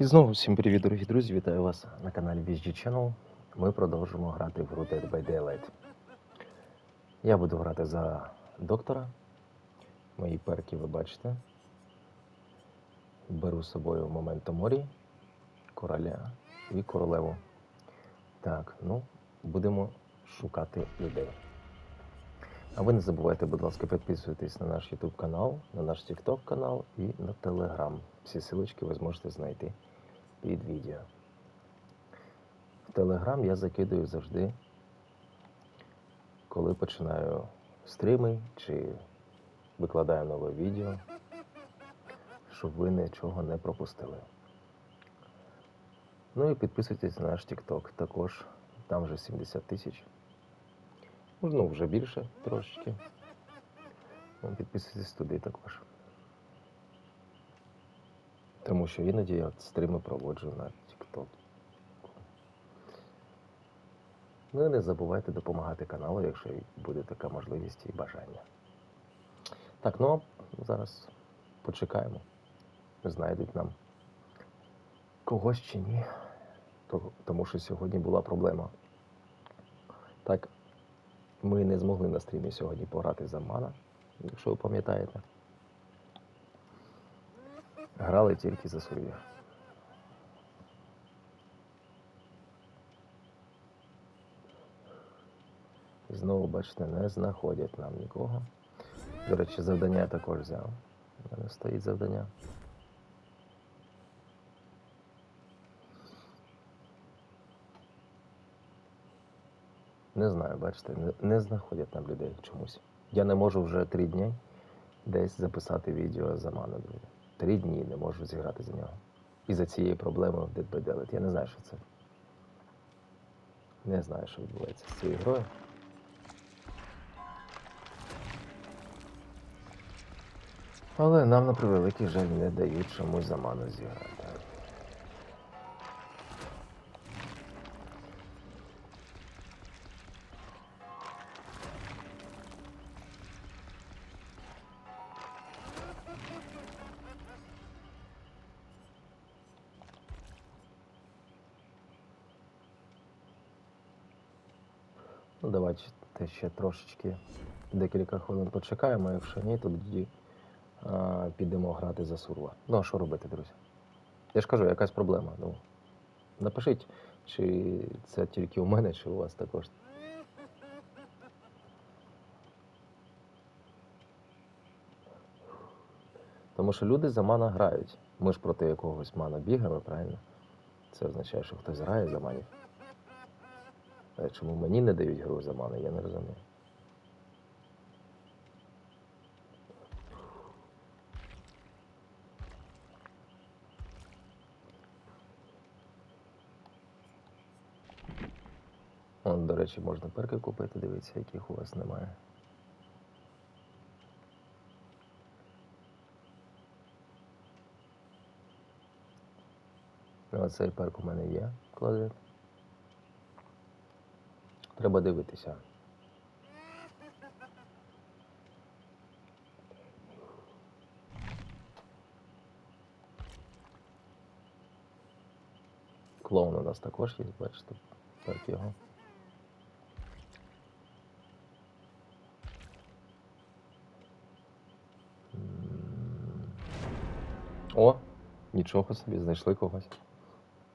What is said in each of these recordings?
І знову всім привіт, дорогі друзі! Вітаю вас на каналі VSG Channel. Ми продовжимо грати в гру Dead by Daylight. Я буду грати за доктора. Мої перки ви бачите. Беру з собою Моменто Морі, короля і королеву. Так, ну, будемо шукати людей. А ви не забувайте, будь ласка, підписуйтесь на наш YouTube канал, на наш TikTok канал і на Telegram. Всі силочки ви зможете знайти під відео. В Telegram я закидую завжди, коли починаю стріми чи викладаю нове відео, щоб ви нічого не пропустили. Ну і підписуйтесь на наш TikTok. Також там вже 70 тисяч. Ну, вже більше трошечки. Ну, Підписуйтесь туди також. Тому що іноді я стріми проводжу на TikTok. Ну і не забувайте допомагати каналу, якщо буде така можливість і бажання. Так, ну зараз почекаємо. Знайдуть нам когось чи ні. Тому що сьогодні була проблема. Так, ми не змогли на стрімі сьогодні пограти за мана, якщо ви пам'ятаєте. Грали тільки за. І знову, бачите, не знаходять нам нікого. До речі, завдання я також взяв. У мене стоїть завдання. Не знаю, бачите, не, не знаходять нам людей чомусь. Я не можу вже три дні десь записати відео за ману, друзі. Три дні не можу зіграти за нього. І за цією проблемою в Dead. Я не знаю, що це. Не знаю, що відбувається з цією грою. Але нам на превеликий жаль не дають чомусь за ману зіграти. Давайте ще трошечки декілька хвилин почекаємо, якщо ні, то тоді а, підемо грати за сурва. Ну, а що робити, друзі? Я ж кажу, якась проблема. Ну, напишіть, чи це тільки у мене, чи у вас також. Тому що люди за мана грають. Ми ж проти якогось мана бігаємо, правильно? Це означає, що хтось грає за манів. А чому мені не дають гру за мани, я не розумію. От, до речі, можна перки купити, дивіться, яких у вас немає. Ну, Оцей перк у мене є, кладет. Треба дивитися. Клоун у нас також є, бачите, так його. О, нічого собі, знайшли когось.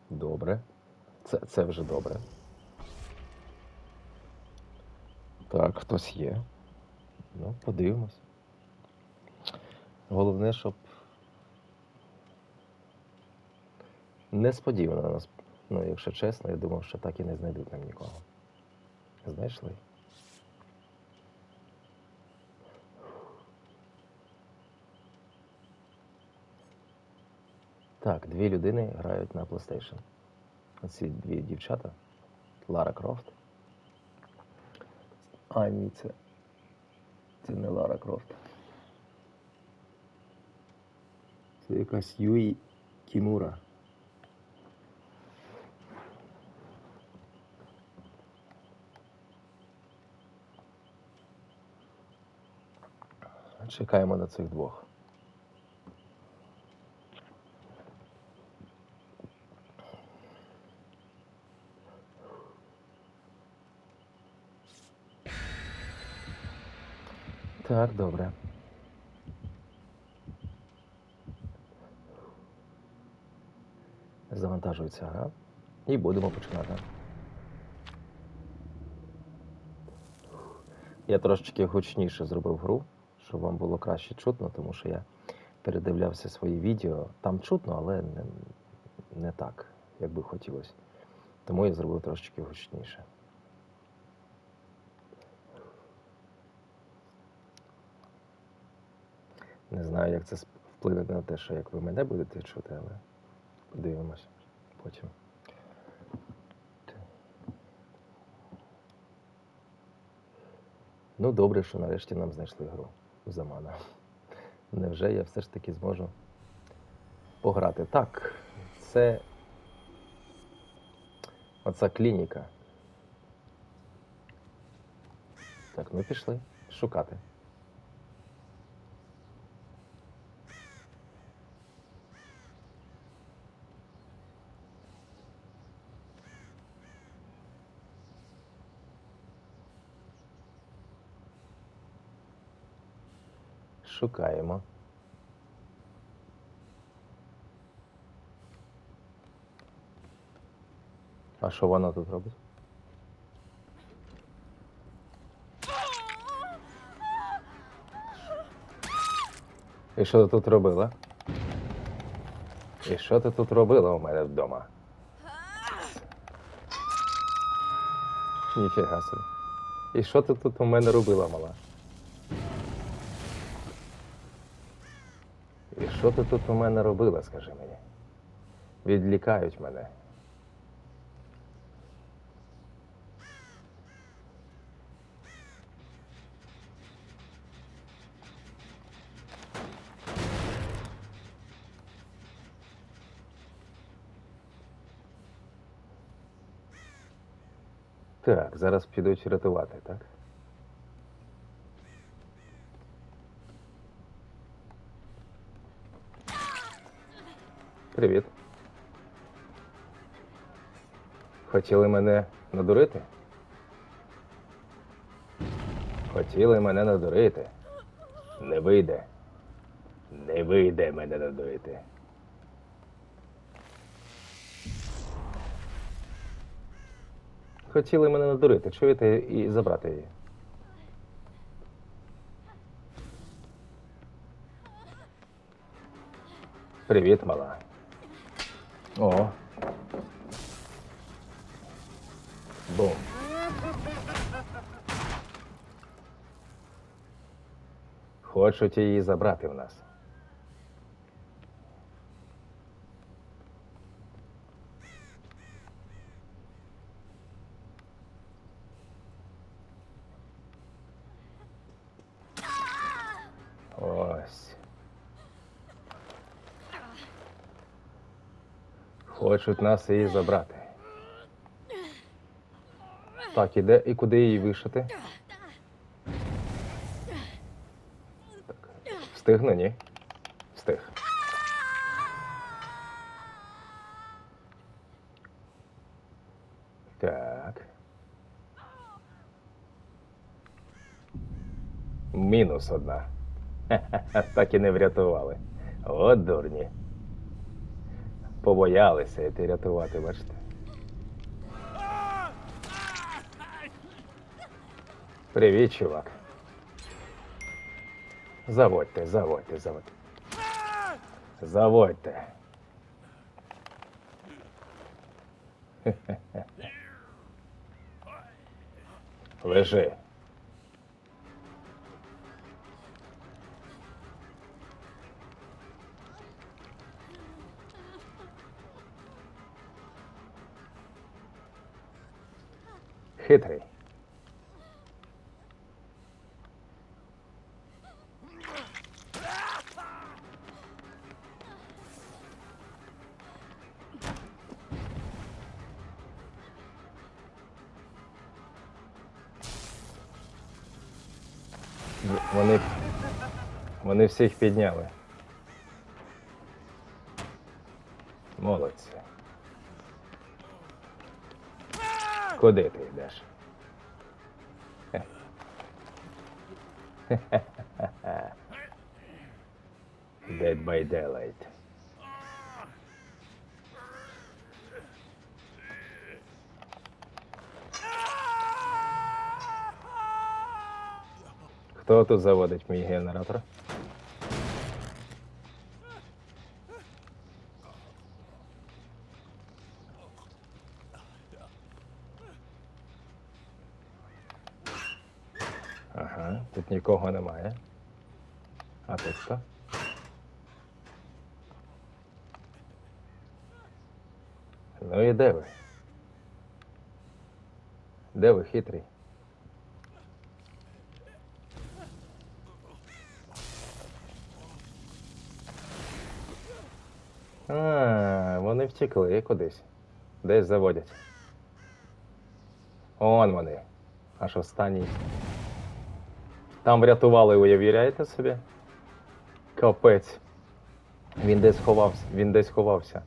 Добре. Це, це вже добре. Так, хтось є. Ну, подивимось. Головне, щоб несподівано нас, ну, якщо чесно, я думав, що так і не знайдуть нам нікого. Знайшли. Так, дві людини грають на PlayStation. Оці дві дівчата. Лара Крофт. А, ні, це. Це не Лара Крофт. Це якась Юї Кімура. Чекаємо на цих двох. Так, добре. Завантажується гра. І будемо починати. Я трошечки гучніше зробив гру, щоб вам було краще чутно, тому що я передивлявся свої відео. Там чутно, але не, не так, як би хотілося. Тому я зробив трошечки гучніше. Не знаю, як це вплине на те, що як ви мене будете чути, але подивимось потім. Ну, добре, що нарешті нам знайшли гру Замана. Невже я все ж таки зможу пограти? Так, це оця клініка. Так, ну пішли шукати. Шукаємо. А що вона тут робить? І що ти тут робила? І що ти тут робила у мене вдома? Ніфіга собі. І що ти тут у мене робила, мала? Що ти тут у мене робила, скажи мені? Відлікають мене. Так, зараз підуть рятувати, так? Привіт. Хотіли мене надурити? Хотіли мене надурити. Не вийде. Не вийде мене надурити. Хотіли мене надурити. Чуєте і забрати її. Привіт, мала. О. Бум. Хочуть її забрати в нас. Хочуть нас її забрати. Так, іде і куди її вишити? Так. Встигну, ні? Встиг. Так. Мінус одна. Так і не врятували. От дурні. Побоялися йти рятувати, бачите. Привіт, чувак. Заводьте, заводьте, заводьте. Заводьте. Лежи. Хитрий. Вони, вони всіх підняли. Молодці. Куди ти Dead by Daylight. Хто тут заводить мій генератор? Ага, тут нікого немає. А тут хто? Ну і де ви? Де ви хитрий? А, вони втекли кудись. Десь заводять. Он вони. Аж останній. Там врятували, уявляєте собі? Капець. Він десь ховався. Він десь ховався.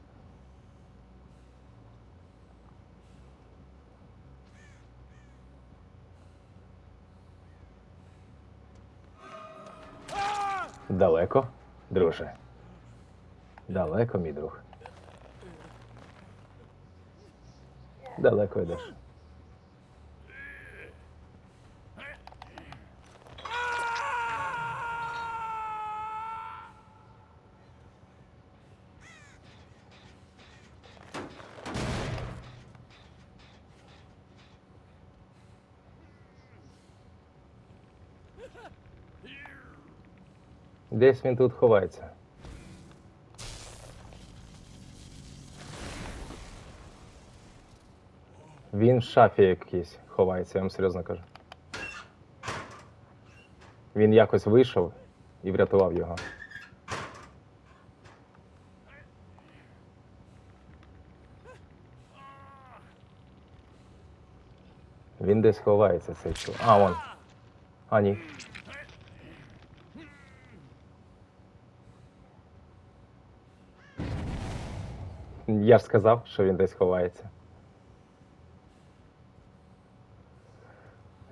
Далеко, друже. Далеко, мій друг. Далеко йдеш. Десь він тут ховається. Він в шафі якийсь ховається, я вам серйозно кажу. Він якось вийшов і врятував його. Він десь ховається цей чоловік. А, вон. А, ні. Я ж сказав, що він десь ховається.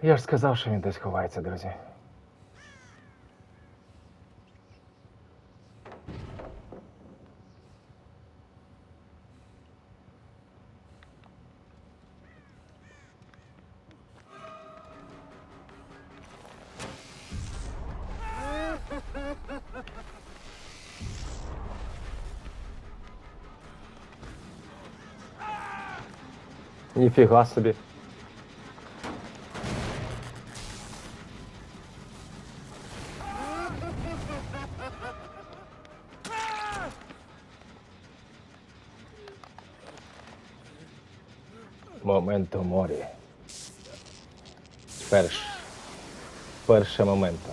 Я ж сказав, що він десь ховається, друзі. Ніфіга собі. Моменто морі. Перш. Перше моменто.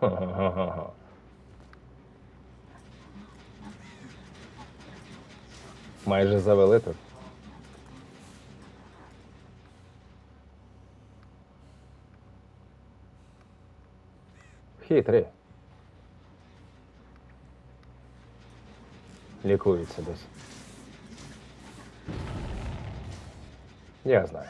Майже завели тут. Хитрі. Лікується десь. Я знаю.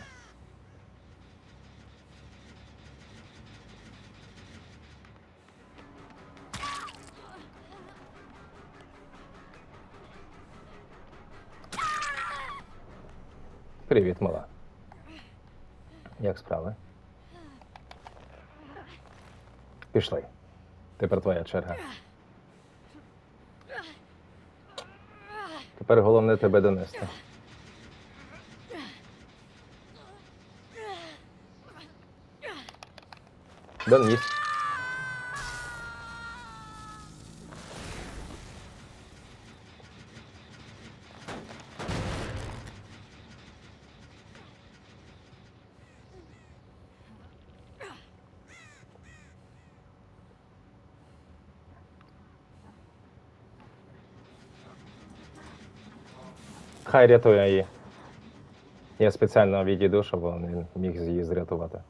Привіт, мала. Як справи? Пішли. Тепер твоя черга. Тепер головне тебе донести. Доніс. Хай рятує її. Я спеціально відійду, щоб він міг її зрятувати.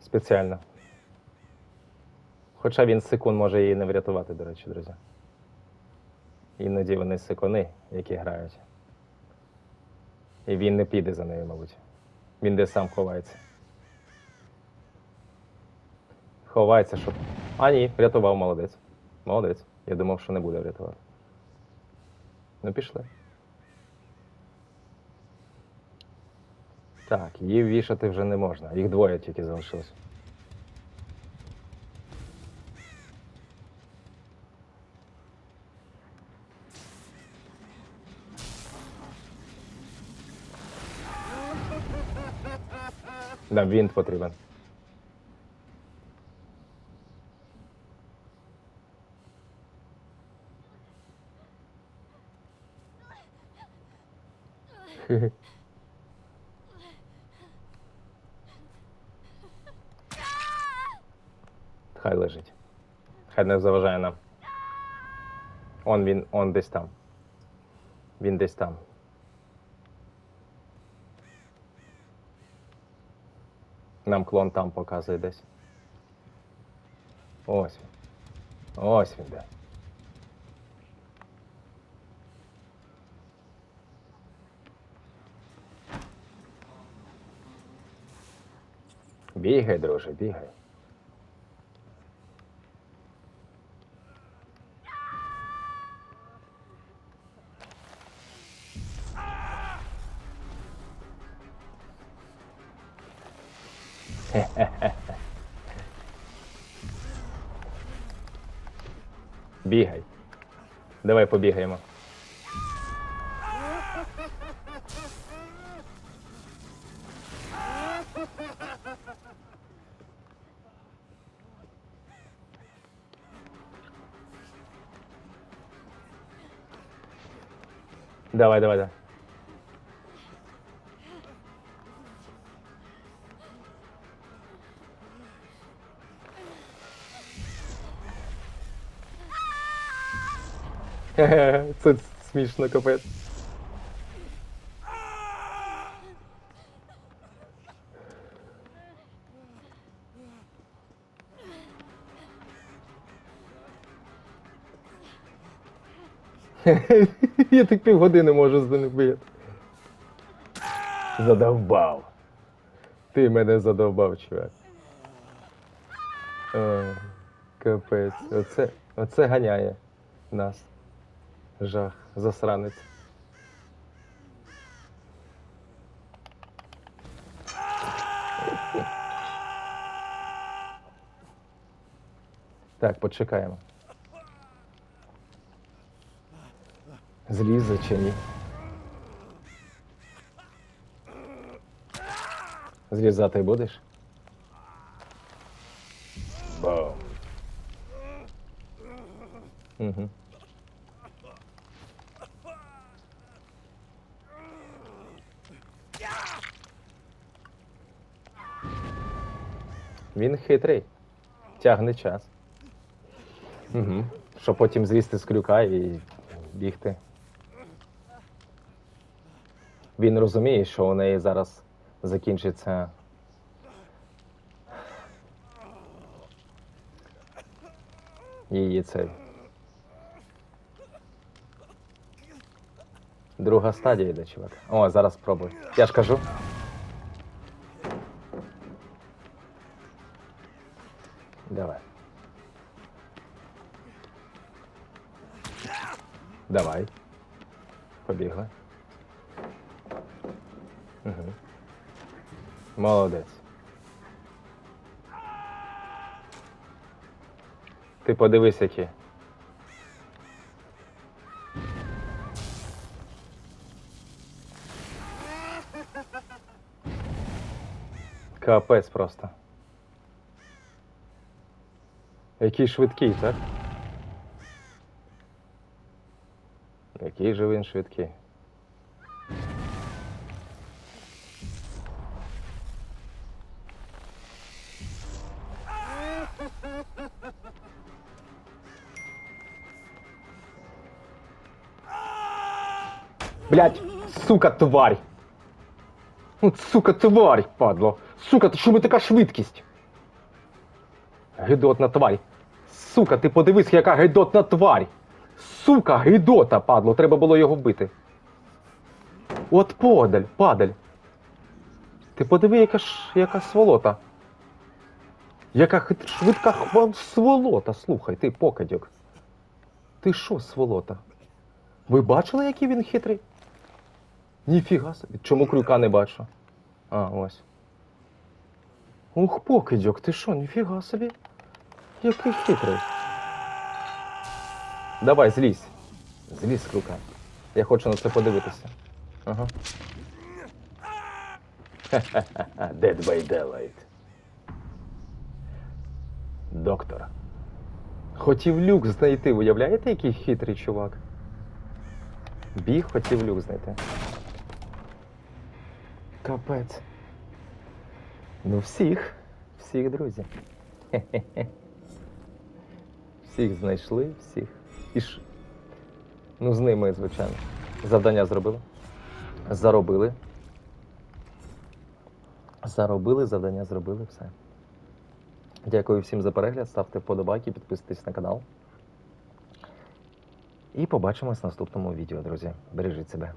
Спеціально. Хоча він секунд може її не врятувати, до речі, друзі. Іноді вони секуни, які грають. І він не піде за нею, мабуть. Він десь сам ховається. Ховається, щоб. А ні, врятував, молодець. Молодець. Я думав, що не буде врятувати. Ну, пішли. Так, її вішати вже не можна. Їх двоє тільки залишилось. Нам вінт потрібен. Хай лежить. Хай не заважає нам. Он він, он десь там. Він десь там. Нам клон там показує десь. Ось він. Ось він де. Бігай, друже, бігай. Бігай. Давай побігаємо. Давай, давай, давай. Це смішно капець. Я так півгодини можу з ним бити. Задовбав. Ти мене задовбав, чувак. О, капець. Оце, оце ганяє нас. Жах, засранець. Так, почекаємо. Злізе чи ні? Злізати будеш? Бом. Угу. Він хитрий. Тягне час. Угу. Щоб потім злізти з крюка і бігти. Він розуміє, що у неї зараз закінчиться. Її цей. Друга стадія йде, чувак. О, зараз спробуй. Я ж кажу. Давай. Давай. Молодець. Ти подивись, які. Капець просто. Який швидкий, так? Який же він швидкий. Блять, сука, тварь! От, сука, тварь, падло! Сука, ти що ми така швидкість? Гидотна тварь. Сука, ти подивись, яка гидотна тварь. Сука, гидота, падло, треба було його вбити. От подаль, падаль. Ти подиви, яка ж яка сволота. Яка швидка хва- сволота, слухай, ти покадьок. Ти що, сволота? Ви бачили, який він хитрий? Ніфіга собі. Чому крюка не бачу? А, ось. Ух, покидьок, ти що, ніфіга собі? Який хитрий. Давай, злізь. Злізь крюка. Я хочу на це подивитися. Ага. Ха-ха-ха, Dead by Daylight. Доктор. Хотів люк знайти, уявляєте, який хитрий чувак? Біг хотів люк знайти. Капець. Ну всіх, всіх, друзі. Всіх знайшли, всіх. І ж. Ну, з ними, звичайно. Завдання зробили. Заробили. Заробили, завдання зробили, все. Дякую всім за перегляд. Ставте вподобайки, підписуйтесь на канал. І побачимось в наступному відео, друзі. Бережіть себе.